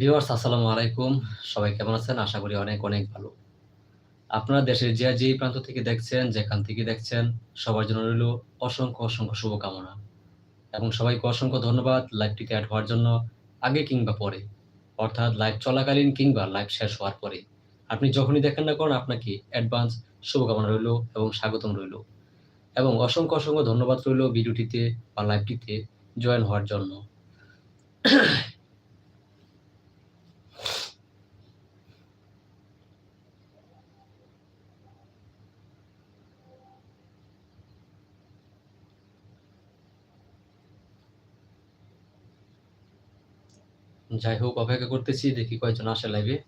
Viewers, আসসালামু আলাইকুম। সবাই কেমন আছেন? আশা করি অনেক অনেক ভালো। আপনারা দেশের যে যেই প্রান্ত থেকে দেখছেন, যেখান থেকে দেখছেন, সবার জন্য রইল অসংখ্য অসংখ্য শুভকামনা। এবং সবাইকে অসংখ্য ধন্যবাদ লাইভটিতে অ্যাড হওয়ার জন্য, আগে কিংবা পরে। অর্থাৎ লাইভ চলাকালীন কিংবা লাইভ শেষ হওয়ার পরে। আপনি যখনই দেখেন না করেন আপনাকে অ্যাডভান্স শুভকামনা রইল এবং স্বাগতম রইল। এবং অসংখ্য অসংখ্য ধন্যবাদ রইল ভিডিওটিতে বা লাইভটিতে জয়েন হওয়ার জন্য। যাই হোক অপেক্ষা করতেছি, দেখি কয়জন আসে লাইভে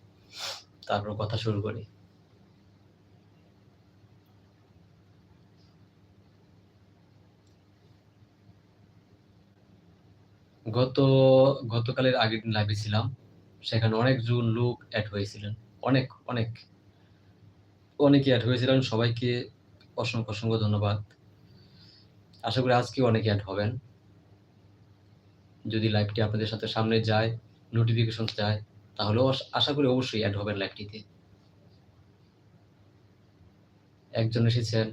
তারপর কথা শুরু করি। গত, গতকালের আগের দিন লাইভে ছিলাম। সেখানে অনেকজন লোক অ্যাড হয়েছিলেন। অনেক অনেক। অনেকে অ্যাড হয়েছিলেন। সবাইকে অসংখ্য অসংখ্য ধন্যবাদ। আশা করি আজকে অনেকে অ্যাড হবেন। যদি লাইভটি আপনাদের সাথে সামনে যায় নোটিফিকেশন যায় তাহলে আশা করি অবশ্যই অ্যাড হবেন লাইভটিতে একজন এসেছেন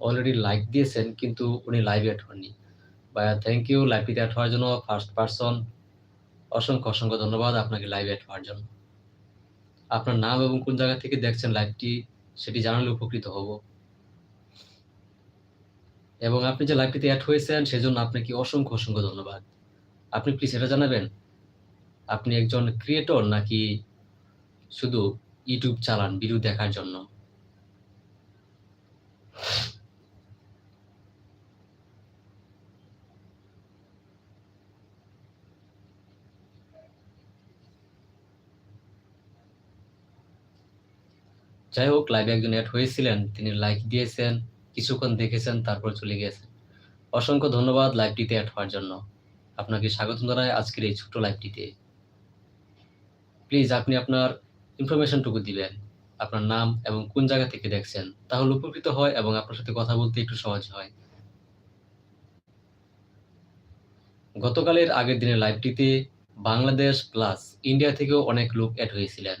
অলরেডি লাইক দিয়েছেন, কিন্তু উনি লাইভে অ্যাড হননি। ভাইয়া থ্যাংক ইউ লাইভটিতে অ্যাড হওয়ার জন্য ফার্স্ট পারসন অসংখ্য অসংখ্য ধন্যবাদ আপনাকে লাইভে অ্যাড হওয়ার জন্য। আপনার নাম এবং কোন জায়গা থেকে দেখছেন লাইভটি সেটি জানালে উপকৃত হব। এবং আপনি যে লাইভটিতে অ্যাড হয়েছেন, সেজন্য আপনাকে অসংখ্য অসংখ্য ধন্যবাদ। আপনি প্লিজ এটা জানাবেন? আপনি একজন ক্রিয়েটর নাকি শুধু ইউটিউব চালান ভিডিও দেখার জন্য? যাই হোক লাইভে একজন অ্যাড হয়েছিলেন, তিনি লাইক দিয়েছেন, কিছুক্ষণ দেখেছেন, তারপর চলে গিয়েছেন। অসংখ্য ধন্যবাদ লাইভটিতে অ্যাড হওয়ার জন্য। আপনাকে স্বাগত জানাই আজকের এই ছোট্ট লাইভটিতে প্লিজ আপনি আপনার ইনফরমেশনটুকু দিবেন, আপনার নাম এবং কোন জায়গা থেকে দেখছেন, তাহলে উপকৃত হয় এবং আপনার সাথে কথা বলতে একটু সহজ হয়। গতকালের আগের দিনের লাইভটিতে বাংলাদেশ প্লাস ইন্ডিয়া থেকেও অনেক লোক অ্যাড হয়েছিলেন।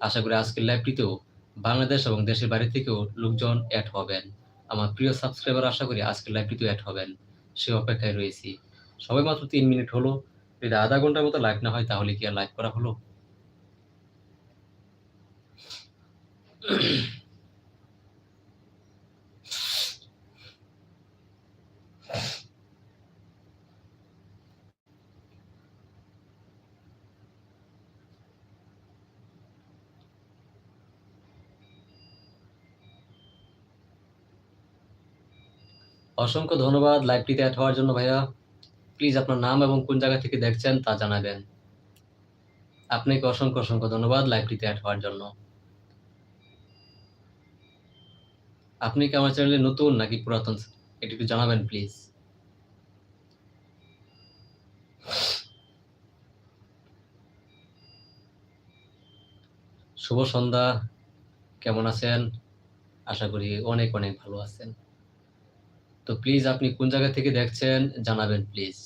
আশা করি আজকের লাইভটিতেও বাংলাদেশ এবং দেশের বাইরে থেকেও লোকজন অ্যাড হবেন। আমার প্রিয় সাবস্ক্রাইবার আশা করি আজকের লাইভটিতেও অ্যাড হবেন। সে অপেক্ষায় রয়েছি। সবাই মাত্র তিন মিনিট হলো। যদি আধা ঘণ্টার মতো লাইভ না হয়, তাহলে কি আর লাইভ করা হলো? অসংখ্য ধন্যবাদ লাইভটিতে অ্যাড হওয়ার জন্য ভাইয়া। প্লিজ আপনার নাম এবং কোন জায়গা থেকে দেখছেন তা জানাবেন। আপনাকে অসংখ্য অসংখ্য ধন্যবাদ লাইভটিতে অ্যাড হওয়ার জন্য। আপনি কি আমার চ্যানেলে নতুন নাকি পুরাতন? এটি একটু জানাবেন, প্লিজ। শুভ সন্ধ্যা। কেমন আছেন? আশা করি অনেক অনেক ভালো আছেন। তো প্লিজ আপনি কোন জায়গা থেকে দেখছেন, জানাবেন প্লিজ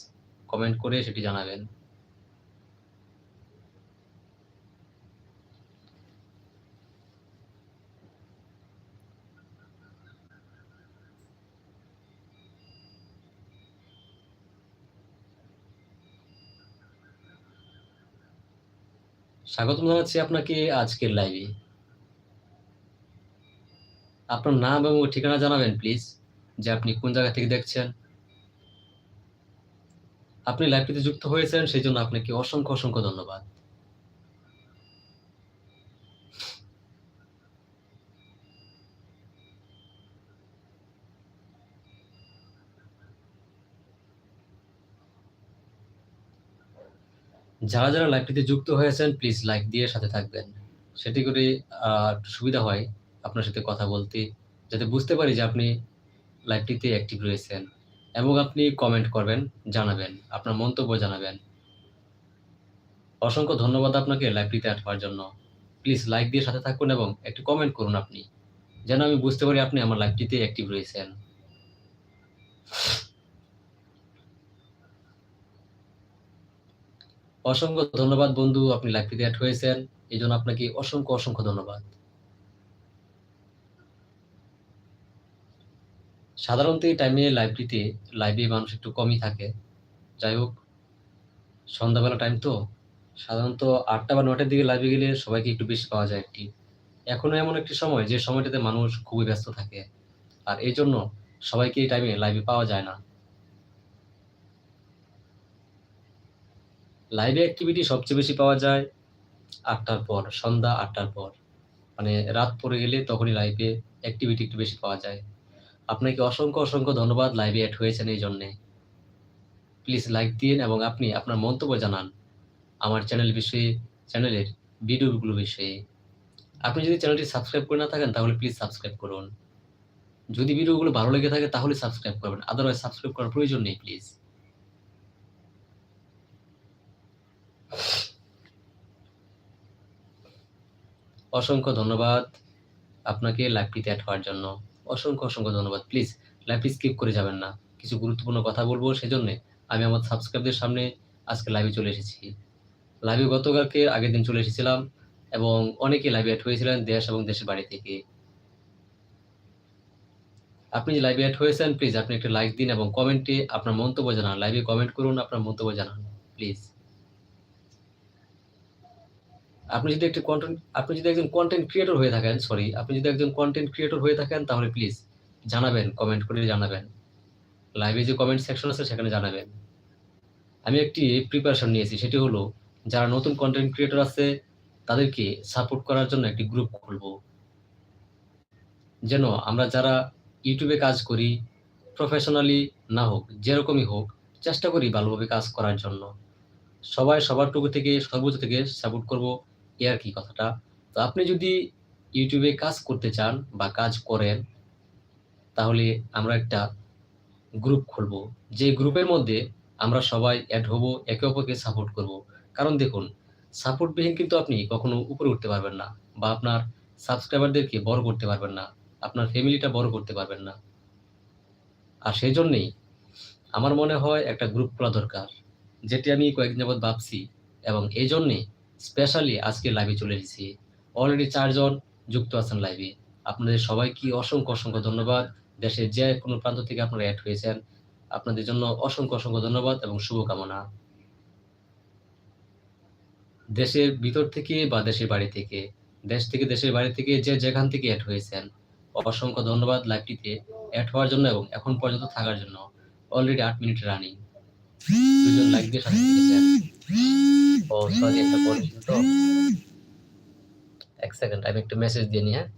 কমেন্ট করে সেটি জানাবেন। স্বাগতম জানাচ্ছি আপনাকে আজকের লাইভে আপনার নাম এবং ঠিকানা জানাবেন প্লিজ যে আপনি কোন জায়গা থেকে দেখছেন? আপনি লাইভটিতে যুক্ত হয়েছেন সেই জন্য আপনাকে অসংখ্য অসংখ্য ধন্যবাদ। যারা যারা লাইভটিতে যুক্ত হয়েছেন প্লিজ লাইক দিয়ে সাথে থাকবেন। সেটি করে সুবিধা হয় আপনার সাথে কথা বলতে, যাতে বুঝতে পারি যে আপনি লাইভটিতে অ্যাক্টিভ রয়েছেন এবং আপনি কমেন্ট করবেন, জানাবেন, আপনার মন্তব্য জানাবেন। অসংখ্য ধন্যবাদ আপনাকে লাইভটিতে হওয়ার জন্য। প্লিজ লাইক দিয়ে সাথে থাকুন এবং একটু কমেন্ট করুন আপনি, যেন আমি বুঝতে পারি আপনি আমার লাইভটিতে অ্যাক্টিভ রয়েছেন। অসংখ্য ধন্যবাদ বন্ধু, আপনি লাইভটিতে অ্যাড হয়েছেন এই জন্য আপনাকে অসংখ্য অসংখ্য ধন্যবাদ। সাধারণত এই টাইমে লাইভটিতে লাইভে মানুষ একটু কমই থাকে। যাই হোক, সন্ধ্যাবেলা টাইম তো। সাধারণত আটটা বা নটার দিকে লাইভে গেলে সবাইকে একটু বেশি পাওয়া যায় একটি। এখনও এমন একটি সময়, যে সময়টাতে মানুষ খুবই ব্যস্ত থাকে। আর এই জন্য সবাইকে এই টাইমে লাইভে পাওয়া যায় না। লাইভে অ্যাক্টিভিটি সবচেয়ে বেশি পাওয়া যায় আটটার পর, সন্ধ্যা আটটার পর। মানে রাত পড়ে গেলে তখনই লাইভে অ্যাক্টিভিটি একটু বেশি পাওয়া যায়। আপনাকে অসংখ্য অসংখ্য ধন্যবাদ লাইভে অ্যাড হয়েছেন এই জন্যে। প্লিজ লাইক দিন এবং আপনি আপনার মন্তব্য জানান আমার চ্যানেল বিষয়ে, চ্যানেলের ভিডিওগুলো বিষয়ে। আপনি যদি চ্যানেলটি সাবস্ক্রাইব করে না থাকেন তাহলে প্লিজ সাবস্ক্রাইব করুন। যদি ভিডিওগুলো ভালো লেগে থাকে তাহলে সাবস্ক্রাইব করবেন আদারওয়াইজ সাবস্ক্রাইব করার প্রয়োজন নেই প্লিজ। অসংখ্য ধন্যবাদ আপনাকে লাইভটিতে অ্যাড হওয়ার জন্য। অসংখ্য অসংখ্য ধন্যবাদ। প্লিজ লাইভটি স্কিপ করে যাবেন না। কিছু গুরুত্বপূর্ণ কথা বলব সেজন্য আমি আমার সাবস্ক্রাইবদের সামনে আজকে লাইভে চলে এসেছি। লাইভে গতকালকে আগের দিন চলে এসেছিলাম এবং অনেকে লাইভে অ্যাড হয়েছিলেন দেশ এবং দেশের বাড়ি থেকে। আপনি যে লাইভে অ্যাড হয়েছেন প্লিজ আপনি একটা লাইক দিন এবং কমেন্টে আপনার মন্তব্য জানান। লাইভে কমেন্ট করুন, আপনার মন্তব্য জানান। প্লিজ আপনি যদি একটি কন্টেন্ট আপনি যদি একজন কন্টেন্ট ক্রিয়েটর হয়ে থাকেন সরি আপনি যদি একজন কন্টেন্ট ক্রিয়েটর হয়ে থাকেন, তাহলে প্লিজ জানাবেন কমেন্ট করে জানাবেন। লাইভে যে কমেন্ট সেকশন আছে, সেখানে জানাবেন। আমি একটি প্রিপারেশন নিয়েছি, সেটি হলো, যারা নতুন কন্টেন্ট ক্রিয়েটর আছে, তাদেরকে সাপোর্ট করার জন্য একটি গ্রুপ খুলব। যেন আমরা যারা ইউটিউবে কাজ করি প্রফেশনালি না হোক, যেরকমই হোক, চেষ্টা করি ভালোভাবে কাজ করার জন্য। সবাই সবার টুকু থেকে, সর্বোচ্চ থেকে সাপোর্ট করব। এ আর কি কথাটা। তো আপনি যদি ইউটিউবে কাজ করতে চান বা কাজ করেন, তাহলে আমরা একটা গ্রুপ খুলব। যে গ্রুপের মধ্যে আমরা সবাই অ্যাড হব, একে অপরকে সাপোর্ট করব। কারণ দেখুন সাপোর্টবিহীন কিন্তু আপনি কখনো উপরে উঠতে পারবেন না বা আপনার সাবস্ক্রাইবারদেরকে বড় করতে পারবেন না, আপনার ফ্যামিলিটা বড় করতে পারবেন না। আর সেই জন্যেই আমার মনে হয় একটা গ্রুপ খোলা দরকার, যেটি আমি কয়েকদিন যাবৎ ভাবছি, এবং এই জন্যে স্পেশালি আজকে লাইভে চলে এসেছি। অলরেডি চারজন যুক্ত আছেন লাইভে আপনাদের সবাইকে অসংখ্য অসংখ্য ধন্যবাদ। দেশের যে কোনো প্রান্ত থেকে আপনারা অ্যাড হয়েছেন, আপনাদের জন্য অসংখ্য অসংখ্য ধন্যবাদ এবং শুভকামনা। দেশের ভিতর থেকে বা দেশের বাড়ি থেকে, দেশ থেকে, দেশের বাড়ি থেকে যে যেখান থেকে অ্যাড হয়েছেন, অসংখ্য ধন্যবাদ লাইভটিতে অ্যাড হওয়ার জন্য এবং এখন পর্যন্ত থাকার জন্য। অলরেডি আট মিনিট রানিং দুজন লাগবে ও সরি একটা কল তো। এক সেকেন্ড, আমি একটু মেসেজ দিয়ে নি হ্যাঁ?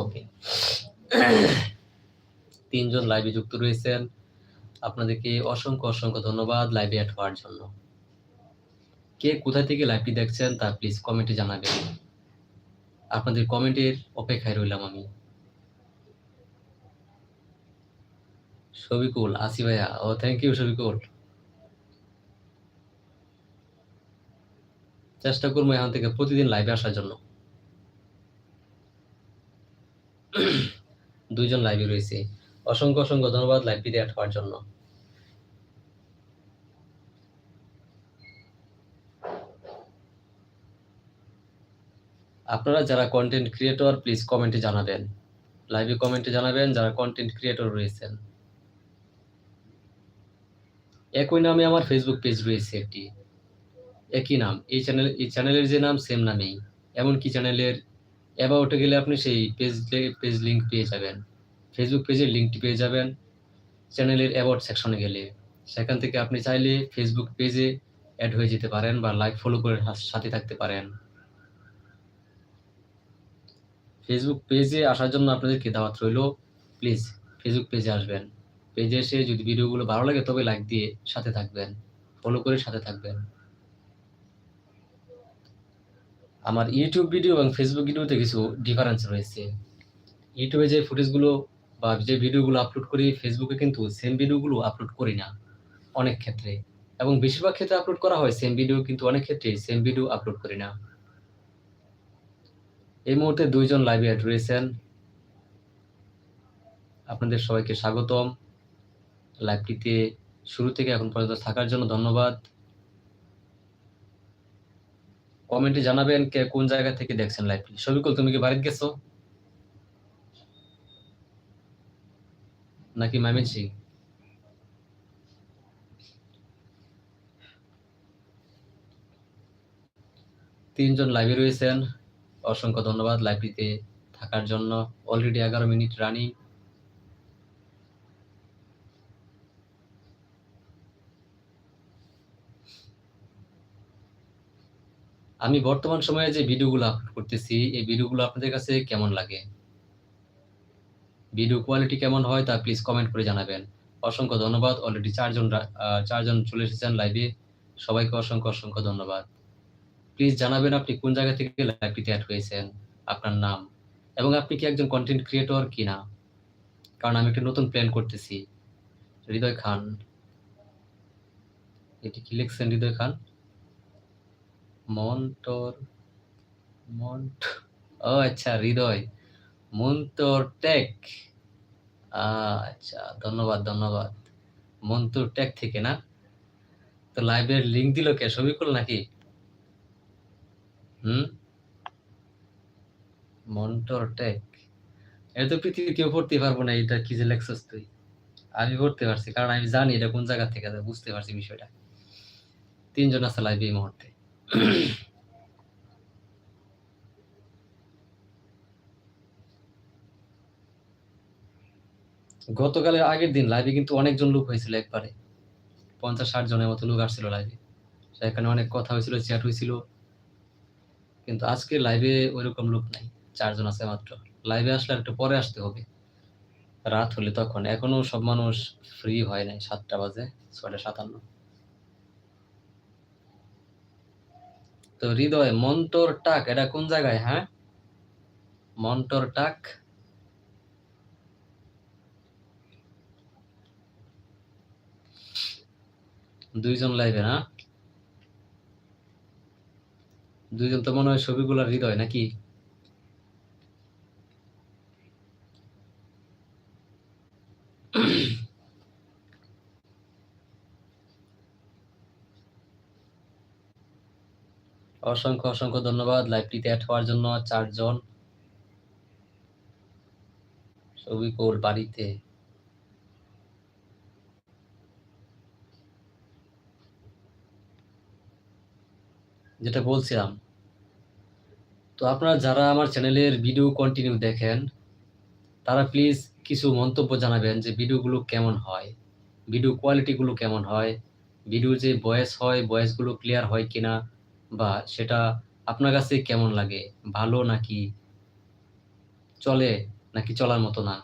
ওকে তিনজন লাইভে যুক্ত রয়েছেন। আপনাদেরকে অসংখ্য অসংখ্য ধন্যবাদ লাইভে অ্যাড হওয়ার জন্য। কে কোথা থেকে লাইভটি দেখছেন তা প্লিজ কমেন্টে জানাবেন। আপনাদের কমেন্টের অপেক্ষায় রইলাম আমি। সবিকুল আসি ভাইয়া। ও থ্যাংক ইউ সবিকুল চেষ্টা করব এখান থেকে প্রতিদিন লাইভে আসার জন্য। দুইজন লাইভে রয়েছে। অসংখ্য অসংখ্য ধন্যবাদ লাইভটিতে অ্যাড হওয়ার জন্য। আপনারা যারা কন্টেন্ট ক্রিয়েটর প্লিজ কমেন্টে জানাবেন। লাইভে কমেন্টে জানাবেন যারা কন্টেন্ট ক্রিয়েটর রয়েছেন। একই নামে আমার ফেসবুক পেজ রয়েছে একটি। একই নাম। এই চ্যানেল এই চ্যানেলের যে নাম সেম নামেই। এমনকি চ্যানেলের অ্যাবাউটে গেলে আপনি সেই পেজ পেজ লিঙ্ক পেয়ে যাবেন। ফেসবুক পেজের লিঙ্কটি পেয়ে যাবেন। চ্যানেলের অ্যাবাউট সেকশনে গেলে। সেখান থেকে আপনি চাইলে ফেসবুক পেজে অ্যাড হয়ে যেতে পারেন বা লাইক ফলো করে সাথে থাকতে পারেন। ফেসবুক পেজে আসার জন্য আপনাদেরকে দাওয়াত রইল। প্লিজ ফেসবুক পেজে আসবেন। পেজে এসে যদি ভিডিওগুলো ভালো লাগে তবে লাইক দিয়ে সাথে থাকবেন। ফলো করে সাথে থাকবেন। আমার ইউটিউব ভিডিও এবং ফেসবুক ভিডিওতে কিছু ডিফারেন্স রয়েছে। ইউটিউবে যে ফুটেজগুলো বা যে ভিডিওগুলো আপলোড করি ফেসবুকে কিন্তু সেম ভিডিওগুলো আপলোড করি না অনেক ক্ষেত্রে। এবং বেশিরভাগ ক্ষেত্রে আপলোড করা হয় সেম ভিডিও কিন্তু অনেক ক্ষেত্রে সেম ভিডিও আপলোড করি না। এই মুহূর্তে দুইজন লাইভে অ্যাড রয়েছেন। আপনাদের সবাইকে স্বাগতম। লাইভটিতে শুরু থেকে এখন পর্যন্ত থাকার জন্য ধন্যবাদ। কমেন্টে জানাবেন কে কোন জায়গা থেকে দেখছেন লাইভটি সবিকুল, তুমি কি বাড়িতে গেছো? নাকি মামিছি তিনজন লাইভে রয়েছেন। অসংখ্য ধন্যবাদ লাইভটিতে থাকার জন্য। অলরেডি এগারো মিনিট রানিং। আমি বর্তমান সময়ে যে ভিডিওগুলো আপলোড করতেছি, এই ভিডিওগুলো আপনাদের কাছে কেমন লাগে? ভিডিও কোয়ালিটি কেমন হয় তা প্লিজ কমেন্ট করে জানাবেন। অসংখ্য ধন্যবাদ। অলরেডি চারজন চারজন চলে এসেছেন লাইভে সবাইকে অসংখ্য অসংখ্য ধন্যবাদ। প্লিজ জানাবেন আপনি কোন জায়গা থেকে লাইভটিতে অ্যাড হয়েছেন, আপনার নাম। এবং আপনি কি একজন কন্টেন্ট ক্রিয়েটর কি না কারণ আমি একটা নতুন প্ল্যান করতেছি। হৃদয় খান। এটি কি লিখছেন হৃদয় খান? মন্টর মন্ট, ও আচ্ছা হৃদয়। মন্তর টেক। আচ্ছা ধন্যবাদ ধন্যবাদ। মন্তর টেক থেকে না? তো লাইভের লিংক দিল কে? সবিকুল নাকি? হুম? মন্টর টেক। এটা তো পৃথিবী কেউ পড়তে পারব না এটা কি যে লেখছস তুই? আমি পড়তে পারছি, কারণ আমি জানি এটা কোন জায়গা থেকে, বুঝতে পারছি বিষয়টা। তিনজন আছে লাইভ এই মুহূর্তে। গতকালের আগের দিন লাইভে কিন্তু অনেকজন লোক হয়েছিল একবারে। পঞ্চাশ ষাট জনের মতো লোক আসছিল লাইভে সেখানে অনেক কথা হয়েছিল চ্যাট হয়েছিল। কিন্তু আজকে লাইভে ওইরকম লোক নাই, চারজন আছে মাত্র। লাইভে আসলে একটু পরে আসতে হবে। রাত হলে তখন। এখনও সব মানুষ ফ্রি হয় নাই, সাতটা বাজে, ছয়টা সাতান্ন। তো হৃদয় মন্তর টাক, এটা কোন জায়গায় হ্যাঁ? মন্টর টাক। দুইজন লাইভে না দুইজন তো মনে হয় ছবিগুলার হৃদয় নাকি? অসংখ্য অসংখ্য ধন্যবাদ লাইভটিতে অ্যাড হওয়ার জন্য চারজন। ছবিকুল বাড়িতে। যেটা বলছিলাম, তো আপনারা যারা আমার চ্যানেলের ভিডিও কন্টিনিউ দেখেন, তারা প্লিজ কিছু মন্তব্য জানাবেন যে ভিডিওগুলো কেমন হয়, ভিডিও কোয়ালিটিগুলো কেমন হয় ভিডিওর যে ভয়েস হয় ভয়েসগুলো ক্লিয়ার হয় কিনা বা সেটা আপনার কাছে কেমন লাগে? ভালো নাকি চলে নাকি চলার মতো না?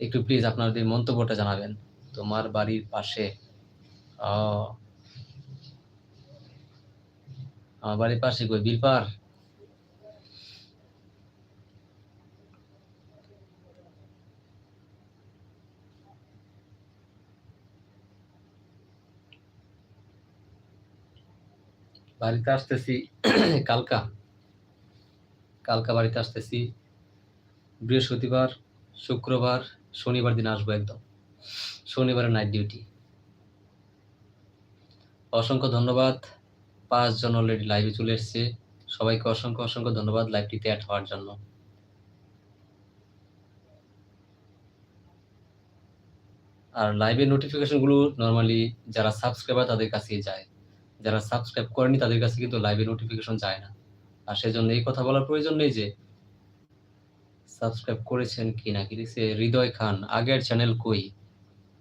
একটু প্লিজ আপনাদের মন্তব্যটা জানাবেন। তোমার বাড়ির পাশে আমার বাড়ির পাশে কই? বিলপার বাড়িতে আসতেছি, কালকা। কালকা বাড়িতে আসতেছি। বৃহস্পতিবার, শুক্রবার, শনিবার দিন আসব একদম। শনিবারের নাইট ডিউটি অসংখ্য ধন্যবাদ। পাঁচজন অলরেডি লাইভে চলে এসছে। সবাইকে অসংখ্য অসংখ্য ধন্যবাদ লাইভটিতে অ্যাড হওয়ার জন্য। আর লাইভের নোটিফিকেশনগুলো নর্মালি যারা সাবস্ক্রাইবার তাদের কাছে যায়। যারা সাবস্ক্রাইব করেনি, তাদের কাছে কিন্তু লাইভে নোটিফিকেশন যায় না। আর সেজন্য এই কথা বলার প্রয়োজন নেই যে সাবস্ক্রাইব করেছেন কি না, কি লিখছে হৃদয় খান, আগের চ্যানেল কই?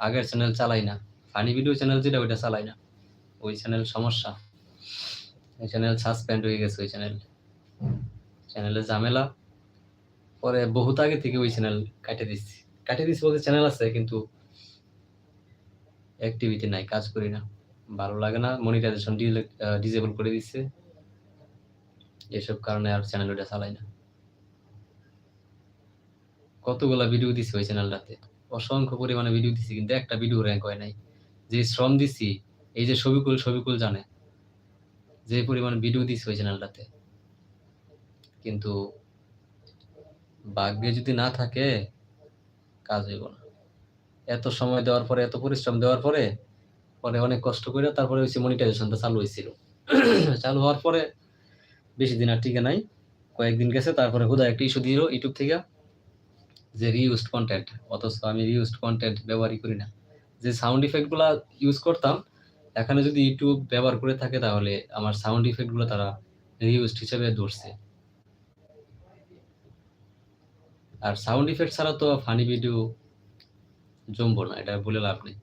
আগের চ্যানেল চালাই না। ফানি ভিডিও চ্যানেল যেটা, ওইটা চালাই না। ওই চ্যানেল সমস্যা। ওই চ্যানেল সাসপেন্ড হয়ে গেছে ওই চ্যানেল চ্যানেলের ঝামেলা। পরে বহুত আগে থেকে ওই চ্যানেল কাটে দিচ্ছি। কাটে দিচ্ছি বলতে চ্যানেল আছে, কিন্তু অ্যাক্টিভিটি নাই, কাজ করি না। ভালো লাগে না। মনিটাইজেশন ডিজেবল করে দিচ্ছে। এসব কারণে আর চ্যানেল ওটা চালাই না। কতগুলা ভিডিও দিছি ওই চ্যানেলটাতে অসংখ্য পরিমাণে ভিডিও দিছি, কিন্তু একটা ভিডিও র্যাঙ্ক হয় নাই। যে শ্রম দিছি, এই যে সবিকুল ছবিকুল জানে। যে পরিমাণ ভিডিও দিছি ওই চ্যানেলটাতে কিন্তু ভাগ্যে যদি না থাকে, কাজ হইব না। এত সময় দেওয়ার পরে, এত পরিশ্রম দেওয়ার পরে পরে অনেক কষ্ট করে তারপরে হচ্ছে মনিটাইজেশনটা চালু হয়েছিল চালু হওয়ার পরে বেশি দিন আর টিকে নাই। কয়েকদিন গেছে, তারপরে হুদা একটা ইস্যু দিল ইউটিউব থেকে যে রিউজড কন্টেন্ট অথচ আমি রিউজড কন্টেন্ট ব্যবহারই করি না। যে সাউন্ড ইফেক্টগুলো ইউজ করতাম, এখানে যদি ইউটিউব ব্যবহার করে থাকে তাহলে আমার সাউন্ড ইফেক্টগুলো তারা রিউজড হিসেবে ধরছে। আর সাউন্ড ইফেক্ট ছাড়া তো ফানি ভিডিও জমবো না, এটা বলে লাভ নেই।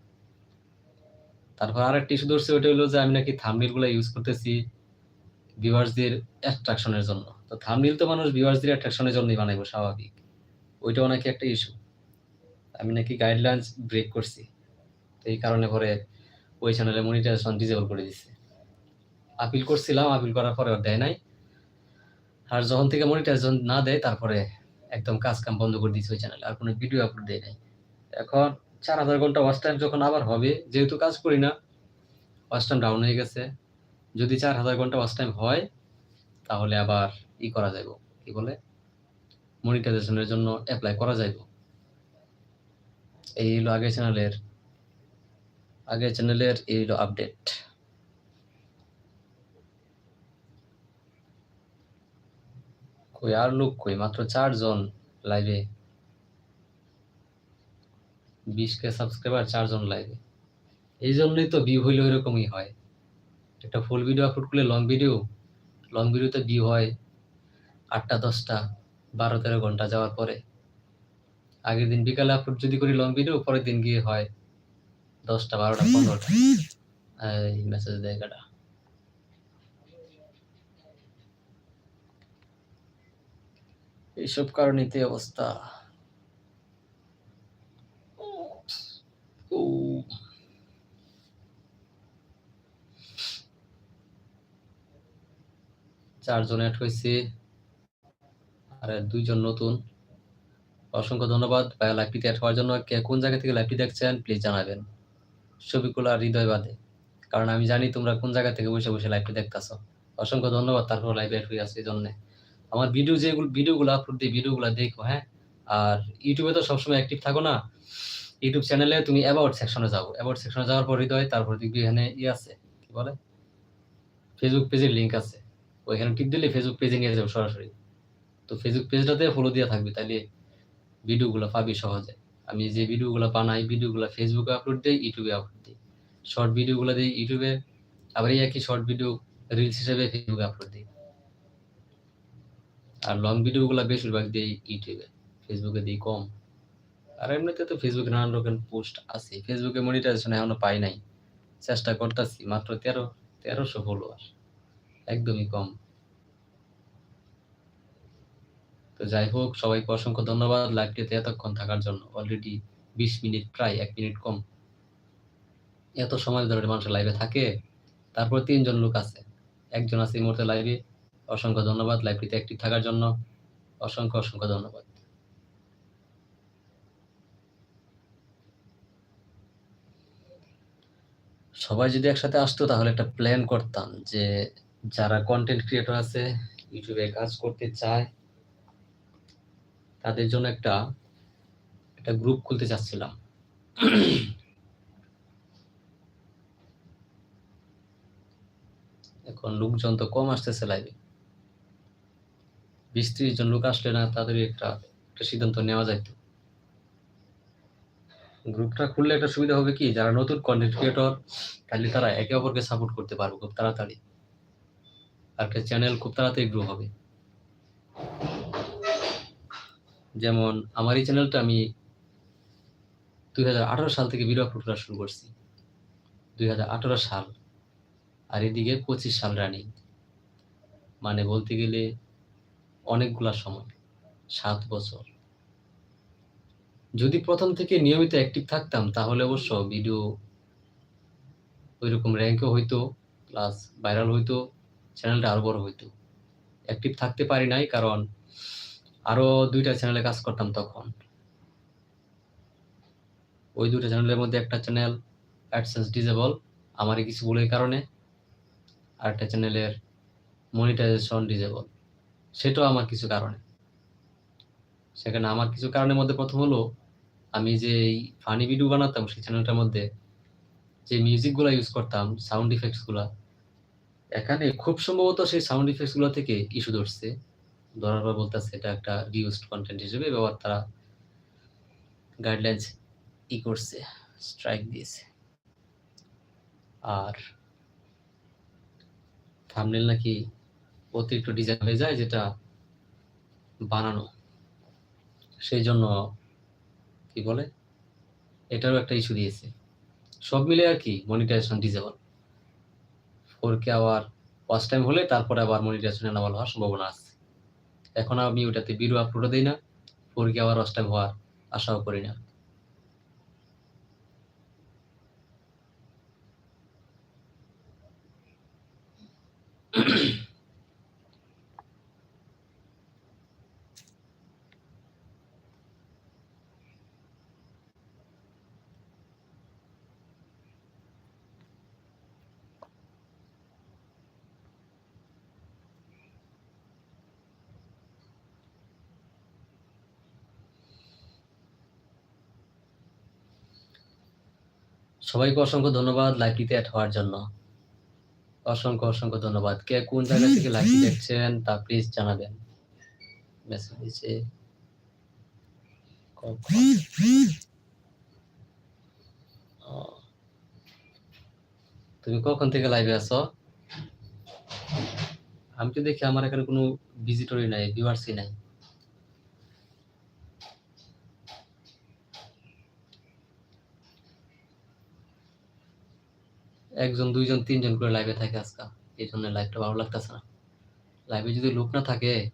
তারপর আর একটা ইস্যু ধরছে, ওইটা হলো যে আমি নাকি থামনিলগুলো ইউজ করতেছি ভিউয়ার্সদের অ্যাট্রাকশনের জন্য। তো থামনিল তো মানুষ ভিউয়ার্সদের অ্যাট্রাকশনের জন্যই বানাইবো, স্বাভাবিক। ওইটাও নাকি একটা ইস্যু আমি নাকি গাইডলাইন্স ব্রেক করছি। তো এই কারণে পরে ওই চ্যানেলে মনিটাইজেশন ডিজেবল করে দিছে। আপিল করছিলাম আপিল করার পরে দেয় নাই। আর যখন থেকে মনিটাইজেশন না দেয়, তারপরে একদম কাজ কাম বন্ধ করে দিয়েছে ওই চ্যানেলে আর কোনো ভিডিও আপলোড দেয় নাই। এখন চার হাজার ঘণ্টা ওয়াচ টাইম যখন আবার হবে, যেহেতু কাজ করি না ওয়াচ টাইম ডাউন হয়ে গেছে। যদি চার হাজার ঘণ্টা ওয়াচ টাইম হয়, তাহলে আবার ই করা যাইব। কি বলে? মনিটাইজেশনের জন্য অ্যাপ্লাই করা যাইব। এই হলো আগের চ্যানেলের আগের চ্যানেলের এই হলো আপডেট কই আর লোক কই? মাত্র চারজন লাইভে বিশ কে সাবস্ক্রাইবার চারজন লাইভে এই জন্যই তো ভিউ হইলে ওইরকমই হয়। একটা ফুল ভিডিও আপলোড করলে লং ভিডিও লং ভিডিওতে ভিউ হয় আটটা, দশটা, বারো, তেরো ঘণ্টা যাওয়ার পরে। আগের দিন বিকালে আপলোড যদি করি লং ভিডিও পরের দিন গিয়ে হয় দশটা, বারোটা, পনেরোটা। এই মেসেজ দেয় কাটা এইসব কারণেতে অবস্থা। ও চারজন অ্যাড হয়েছে, আর দুইজন নতুন। অসংখ্য ধন্যবাদ ভাইয়া লাইভটিতে অ্যাড হওয়ার জন্য। কোন জায়গা থেকে লাইভটি দেখছেন প্লিজ জানাবেন। ছবিগুলো আর হৃদয় বাদে কারণ আমি জানি তোমরা কোন জায়গা থেকে বসে বসে লাইভটি দেখতেছো। অসংখ্য ধন্যবাদ, তারপর লাইভে অ্যাড হয়ে আছে এই জন্যে। আমার ভিডিও যেগুলো ভিডিওগুলো আপলোড দিই ভিডিওগুলো দেখো হ্যাঁ? আর ইউটিউবে তো সবসময় অ্যাক্টিভ থাকো না? ইউটিউব চ্যানেলে তুমি অ্যাবাউট সেকশনে যাও। অ্যাবাউট সেকশনে যাওয়ার পর হৃদয় তারপর দেখবি এখানে ই আছে, কি বলে? ফেসবুক পেজের লিঙ্ক আছে। ওইখানে টিপ দিলে ফেসবুক পেজে নিয়ে যাবে সরাসরি। তো ফেসবুক পেজটাতে ফলো দিয়ে থাকবি তাহলে ভিডিওগুলো পাবি সহজে। আমি যে ভিডিওগুলো বানাই, ভিডিওগুলো ফেসবুকে আপলোড দিই ইউটিউবে আপলোড দিই। শর্ট ভিডিওগুলো দিই ইউটিউবে আবার এই একই শর্ট ভিডিও রিলস হিসেবে ফেসবুকে আপলোড দিই। আর লং ভিডিওগুলো বেশিরভাগ দিই ইউটিউবে ফেসবুকে দিই কম। আর এমনিতে তো ফেসবুকে নানান রকম পোস্ট আছে। ফেসবুকে মনিটাইজেশন এখনও পাই নাই। চেষ্টা করতেছি, মাত্র তেরো, তেরোশো ফলোয়ার একদমই কম। তো যাই হোক, সবাইকে অসংখ্য ধন্যবাদ। লাইভটিতে এতক্ষণ থাকার জন্য। অলরেডি বিশ মিনিট, প্রায় এক মিনিট কম। এত সময় ধরে মানুষ লাইভে থাকে। তারপর তিনজন লোক আছে। একজন আছে এই মুহূর্তে লাইভে অসংখ্য ধন্যবাদ। লাইভটিতে অ্যাক্টিভ থাকার জন্য। অসংখ্য অসংখ্য ধন্যবাদ। সবাই যদি একসাথে আসতো, তাহলে একটা প্ল্যান করতাম যে যারা কন্টেন্ট ক্রিয়েটর আছে ইউটিউবে কাজ করতে চায়, তাদের জন্য একটা একটা গ্রুপ খুলতে চাচ্ছিলাম। এখন লোকজন তো কম আসতেছে লাইভে বিশ ত্রিশ জন লোক আসলে না তাদের একটা একটা সিদ্ধান্ত নেওয়া যাইতো। গ্রুপটা খুললে একটা সুবিধা হবে কি, যারা নতুন কন্টেন্ট ক্রিয়েটর তাহলে তারা একে অপরকে সাপোর্ট করতে পারবে খুব তাড়াতাড়ি। আর একটা চ্যানেল খুব তাড়াতাড়ি গ্রো হবে। যেমন আমার এই চ্যানেলটা আমি দুই হাজার আঠারো সাল থেকে ভিডিও আপলোড করা শুরু করছি। দুই হাজার আঠারো সাল। আর এদিকে পঁচিশ সাল রানিং মানে বলতে গেলে অনেকগুলা সময়, সাত বছর। যদি প্রথম থেকে নিয়মিত অ্যাক্টিভ থাকতাম, তাহলে অবশ্য ভিডিও ওইরকম র্যাঙ্কও হইতো প্লাস ভাইরাল হইতো চ্যানেলটা আরও বড় হইতো। অ্যাক্টিভ থাকতে পারি নাই, কারণ আরও দুইটা চ্যানেলে কাজ করতাম তখন। ওই দুটো চ্যানেলের মধ্যে একটা চ্যানেল অ্যাডসেন্স ডিজেবল আমারই কিছু ভুলের কারণে। আর একটা চ্যানেলের মনিটাইজেশন ডিজেবল সেটাও আমার কিছু কারণে। সেখানে আমার কিছু কারণের মধ্যে প্রথম হলো আমি যে এই ফানি ভিডিও বানাতাম সেই চ্যানেলটার মধ্যে, যে মিউজিকগুলো ইউজ করতাম সাউন্ড ইফেক্টসগুলো এখানে খুব সম্ভবত সেই সাউন্ড ইফেক্টসগুলো থেকে ইস্যু ধরছে। ধরার পর বলতেছে এটা একটা রিউজড কন্টেন্ট হিসেবে ব্যবহার তারা গাইডলাইন্স ই করছে স্ট্রাইক দিয়েছে। আর থামনেল নাকি অতিরিক্ত ডিজাইন হয়ে যায় যেটা বানানো। সেই জন্য কি বলে? এটারও একটা ইস্যু দিয়েছে। সব মিলে আর কি monetization disable four K hour watch time হলে তারপরে আবার মনিটাইজেশন এনাবল হওয়ার সম্ভাবনা আছে। এখন আমি ওটাতে বিরু আপলোডও দিই না। Four K hour watch time হওয়ার আশাও করি না। সবাইকে অসংখ্য ধন্যবাদ লাইভটিতে অ্যাড হওয়ার জন্য। অসংখ্য অসংখ্য ধন্যবাদ। কে কোন জায়গা থেকে লাইভটি দেখছেন তা প্লিজ জানাবেন। মেসেজ তুমি কখন থেকে লাইভে আছো? আমি তো দেখি আমার এখানে কোনো ভিজিটরই নাই ভিউয়ার্সই নাই। একজন, দুইজন, তিনজন করে লাইভে থাকে আজকাল। এই জন্য লাইভটা ভালো লাগতেছে না। লাইভে যদি লোক না থাকে,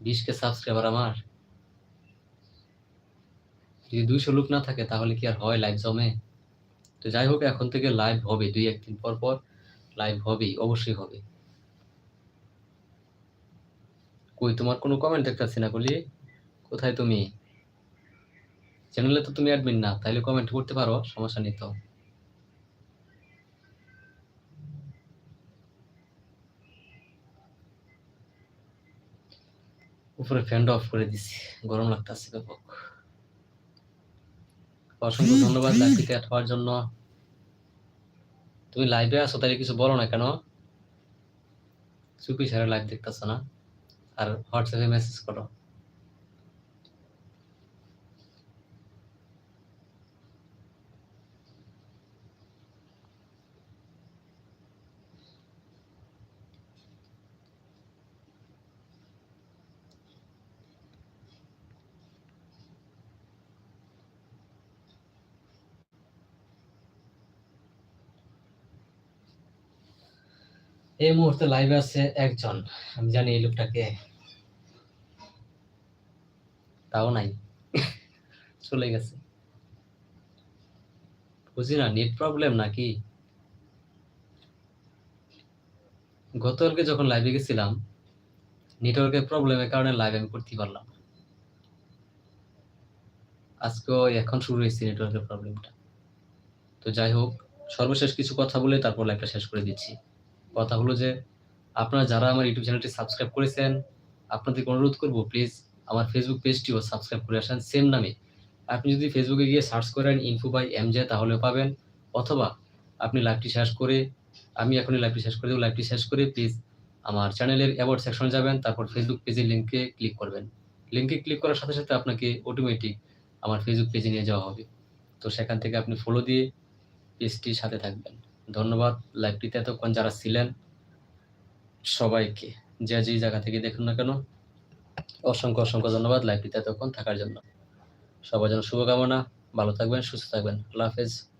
বিশ কে সাবস্ক্রাইবার আমার। যদি দুইশো লোক না থাকে, তাহলে কি আর হয় লাইভ জমে? তো যাই হোক, এখন থেকে লাইভ হবে। দুই, একদিন পর পর লাইভ হবেই, অবশ্যই হবে। কই, তোমার কোনো কমেন্ট দেখতেছি না বলি কোথায় তুমি? চ্যানেলে তো তুমি অ্যাডমিন না, তাইলে কমেন্ট করতে পারো, সমস্যা নেই তো। উপরে ফ্যানটা অফ করে দিছি। গরম লাগতেছে ব্যাপক। অসংখ্য ধন্যবাদ লাইভটিতে অ্যাড হওয়ার জন্য। তুমি লাইভে আসো তাহলে কিছু বলো না কেন? চুপি ছাড়া লাইভ দেখতেছো না। আর হোয়াটসঅ্যাপে মেসেজ করো। এই মুহূর্তে লাইভে আছে একজন। আমি জানি এই লোকটাকে। তাও নাই। চলে গেছে। বুঝি না, নেট প্রবলেম নাকি? গতকালকে যখন লাইভে গেছিলাম নেটওয়ার্কের প্রবলেমের কারণে লাইভ আমি করতে পারলাম। আজকেও এখন শুরু হয়েছে নেটওয়ার্কের প্রবলেমটা তো যাই হোক, সর্বশেষ কিছু কথা বলে তারপর লাইভটা শেষ করে দিচ্ছি। কথা হলো যে আপনারা যারা আমার ইউটিউব চ্যানেলটি সাবস্ক্রাইব করেছেন, আপনাদেরকে অনুরোধ করব প্লিজ আমার ফেসবুক পেজটিও সাবস্ক্রাইব করে আসেন সেম নামে। আপনি যদি ফেসবুকে গিয়ে সার্চ করেন ইনফো বাই এম জে তাহলেও পাবেন, অথবা আপনি লাইভটি শেষ করে, আমি এখনই লাইভটি শেষ করে দেবো লাইভটি শেষ করে প্লিজ আমার চ্যানেলের অ্যাওয়ার্ড সেকশনে যাবেন, তারপর ফেসবুক পেজের লিঙ্কে ক্লিক করবেন। লিঙ্কে ক্লিক করার সাথে সাথে আপনাকে অটোমেটিক আমার ফেসবুক পেজে নিয়ে যাওয়া হবে। তো সেখান থেকে আপনি ফলো দিয়ে পেজটির সাথে থাকবেন। ধন্যবাদ লাইভটিতে এতক্ষণ যারা ছিলেন, সবাইকে। যে যে জায়গা থেকে দেখুন না কেন, অসংখ্য অসংখ্য ধন্যবাদ লাইভটিতে এতক্ষণ থাকার জন্য। সবার জন্য শুভকামনা, ভালো থাকবেন, সুস্থ থাকবেন। আল্লাহ হাফেজ।